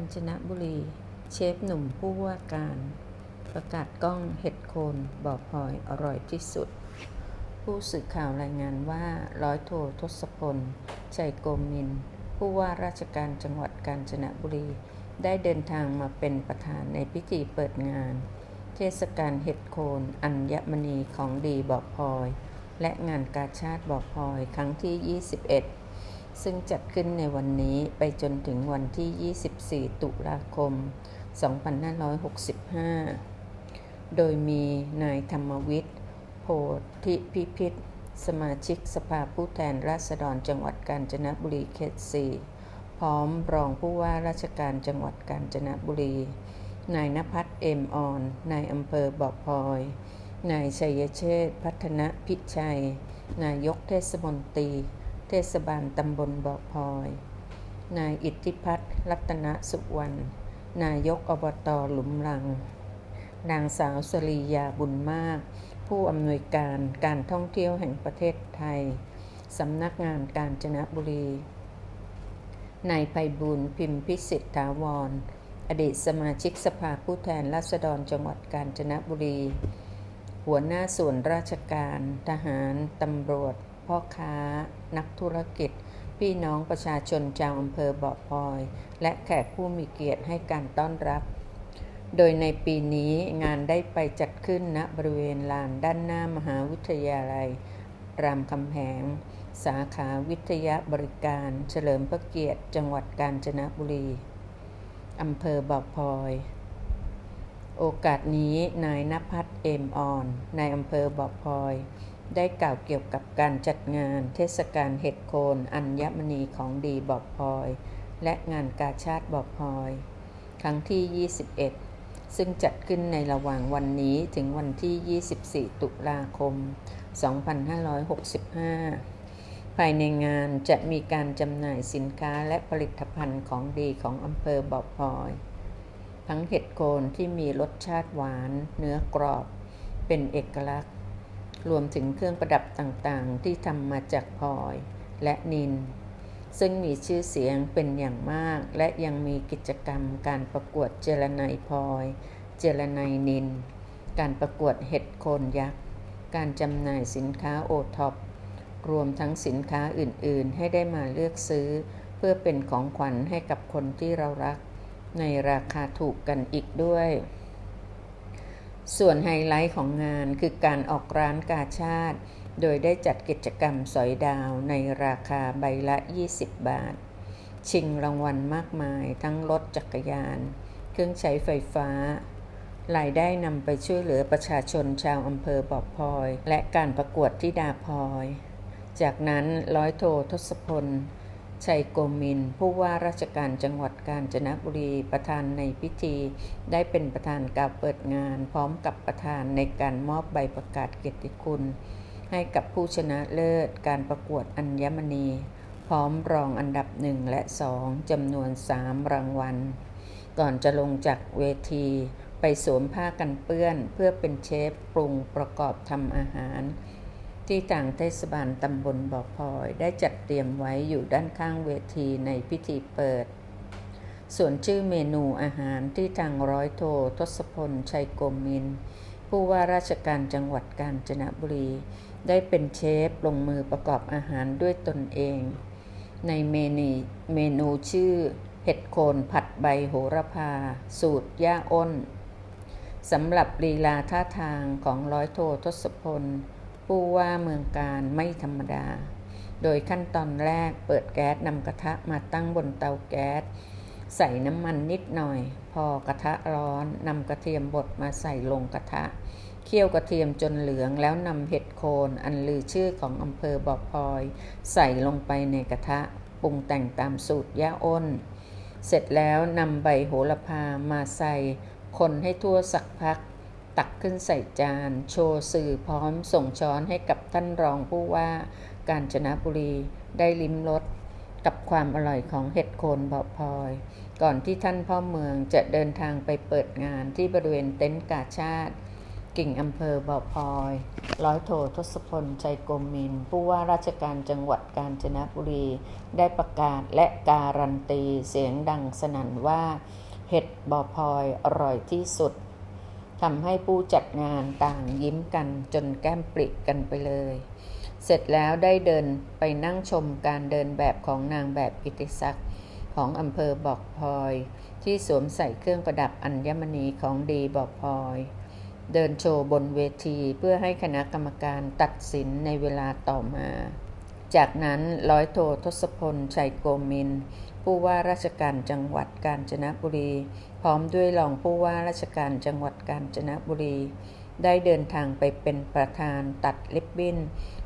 ญจนบุรี เชฟหนุ่มผู้ว่าการ ประกาศกล้องเห็ดโคนบ่อพลอยอร่อยที่สุด ผู้สื่อข่าวรายงานว่าร้อยโททศพลชัยโกมิน ผู้ว่าราชการจังหวัดกาญจนบุรี ได้เดินทางมาเป็นประธานในพิธีเปิดงาน เทศกาลเห็ดโคนอัญมณีของดีบ่อพลอย และงานกาชาติบ่อพลอยครั้งที่ 21 ซึ่งจัดขึ้นในวันนี้ไปจนถึงวันที่ 24 ตุลาคม 2565 โดยมีนายธรรมวิทย์ โพธิพิพิธ สมาชิกสภาผู้แทนราษฎรจังหวัดกาญจนบุรีเขต4พร้อมรองผู้ว่าราชการจังหวัดกาญจนบุรี นายนภัสเอ็มออน นายอำเภอบ่อพลอย นายชัยเชษฐ์พัฒนพิชัย นายกเทศมนตรี เทศบาลตำบลบ่อพลอย นายอิทธิพัฒน์รัตนสุวรรณ นายกอบตหลุมรัง นางสาวสรียาบุญมาก ผู้อำนวยการการท่องเที่ยวแห่งประเทศไทย สำนักงานกาญจนบุรี นายไพบุญพิมพิสิทธาวร อดีตสมาชิกสภาผู้แทนราษฎรจังหวัดกาญจนบุรี หัวหน้าส่วนราชการ ทหาร ตำรวจ พ่อค้า นักธุรกิจ พี่น้องประชาชนชาวอำเภอบ่อพลอย และแขกผู้มีเกียรติให้การต้อนรับ โดยในปีนี้งานได้ไปจัดขึ้นณบริเวณลานด้านหน้ามหาวิทยาลัย รามคำแหง สาขาวิทยาบริการ เฉลิมพระเกียรติ จังหวัดกาญจนบุรีอำเภอบ่อพลอยโอกาสนี้นายนภัสเอมออน นายอำเภอบ่อพลอย ได้กล่าวเกี่ยวกับการจัดงานเทศกาลเห็ดโคนอัญมณีของดีบ่อพลอย และงานกาชาติบ่อพลอย ครั้งที่ 21 ซึ่งจัดขึ้นในระหว่างวันนี้ถึงวันที่ 24 ตุลาคม 2565 ภายในงานจะมีการจำหน่ายสินค้าและผลิตภัณฑ์ของดีของอำเภอบ่อพลอย ทั้งเห็ดโคนที่มีรสชาติหวาน เนื้อกรอบ เป็นเอกลักษณ์ รวมถึงเครื่องประดับต่างๆ ที่ทำมาจากพลอยและนิน ซึ่งมีชื่อเสียงเป็นอย่างมาก และยังมีกิจกรรมการประกวดเจรไนยพลอย เจรไนยนิน การประกวดเห็ดโคนยักษ์ การจำหน่ายสินค้าโอท็อป รวมทั้งสินค้าอื่นๆ ให้ได้มาเลือกซื้อ เพื่อเป็นของขวัญให้กับคนที่เรารัก ในราคาถูกกันอีกด้วย ส่วนไฮไลท์ของงานคือการออกร้านกาชาติ โดยได้จัดกิจกรรมสอยดาวในราคาใบละ 20 บาท ชิงรางวัลมากมายทั้งรถจักรยาน เครื่องใช้ไฟฟ้ารายได้นำไปช่วยเหลือประชาชนชาวอำเภอบ่อพลอย และการประกวดที่ดาพลอย จากนั้นร้อยโททศพล ชัยโกมิน ผู้ว่าราชการจังหวัดกาญจนบุรีประธานในพิธี ได้เป็นประธานกาวเปิดงาน พร้อมกับประธานในการมอบใบประกาศเกียรติคุณ ให้กับผู้ชนะเลิศการประกวดอัญมณี พร้อมรองอันดับหนึ่งและสองจำนวนสามรางวัล ก่อนจะลงจากเวที ไปสวมผ้ากันเปื้อน เพื่อเป็นเชฟปรุงประกอบทำอาหาร ที่ทางเทศบาลตำบลบ่อพลอย ได้จัดเตรียมไว้อยู่ด้านข้างเวทีในพิธีเปิด ส่วนชื่อเมนูอาหารที่ทางร้อยโททศพลชัยโกมิน ผู้ว่าราชการจังหวัดกาญจนบุรี ได้เป็นเชฟลงมือประกอบอาหารด้วยตนเอง ในเมนูเมนูชื่อเห็ดโคนผัดใบโหระพา สูตรย่าอ้นสำหรับลีลาท่าทางของร้อยโททศพล ผู้ว่าเมืองการไม่ธรรมดา โดยขั้นตอนแรกเปิดแก๊สนำกระทะมาตั้งบนเตาแก๊ส ใส่น้ำมันนิดหน่อย พอกระทะร้อนนำกระเทียมบดมาใส่ลงกระทะ เคี่ยวกระเทียมจนเหลืองแล้วนำเห็ดโคนอันลือชื่อของอำเภอบ่อพลอย ใส่ลงไปในกระทะปรุงแต่งตามสูตรย่าอ้น เสร็จแล้วนำใบโหระพามาใส่ คนให้ทั่วสักพัก ตักขึ้นใส่จาน โชว์สื่อพร้อมส่งช้อนให้กับท่านรองผู้ว่า การจนบุรีได้ลิ้มรสกับความอร่อยของเห็ดโคนบ่อพลอย ก่อนที่ท่านพ่อเมืองจะเดินทางไปเปิดงานที่บริเวณเต็นท์กาชาติ กิ่งอำเภอบ่อพลอย ร้อยโททศพลชัยโกมิน ผู้ว่าราชการจังหวัดกาญจนบุรี ได้ประกาศและการันตีเสียงดังสนั่นว่า เห็ดบ่อพลอยอร่อยที่สุด ทำให้ผู้จัดงานต่างยิ้มกันจนแก้มปริกันไปเลย เสร็จแล้วได้เดินไปนั่งชมการเดินแบบของนางแบบกิติศักดิ์ของอำเภอบอกพลอย ที่สวมใส่เครื่องประดับอัญมณีของดีบอกพลอย เดินโชว์บนเวทีเพื่อให้คณะกรรมการตัดสินในเวลาต่อมา จากนั้นร้อยโททศพล ชัยโกมิน ผู้ว่าราชการจังหวัดกาญจนบุรี พร้อมด้วยรองผู้ว่าราชการจังหวัดกาญจนบุรี ได้เดินทางไปเป็นประธานตัดลิบบิ้น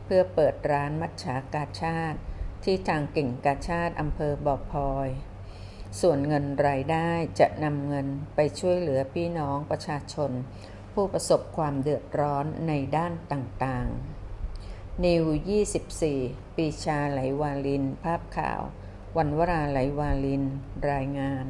เพื่อเปิดร้านมัชฉากาชาติ ที่ทางกิ่งกาชาติอำเภอบ่อพลอย ส่วนเงินรายได้จะนำเงินไปช่วยเหลือพี่น้องประชาชน ผู้ประสบความเดือดร้อนในด้านต่างๆ นิว 24 ปีชาไหลวาลิน ภาพข่าว วันวราไหลวาลิน รายงาน